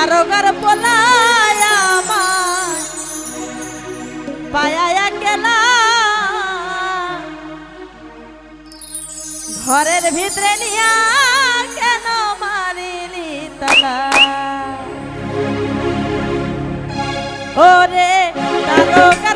দারোগার পোলায় আমার পায়া গেলা ঘরের ভিতরে নিয়া কেন মারিলি তালা? ওরে দারোগা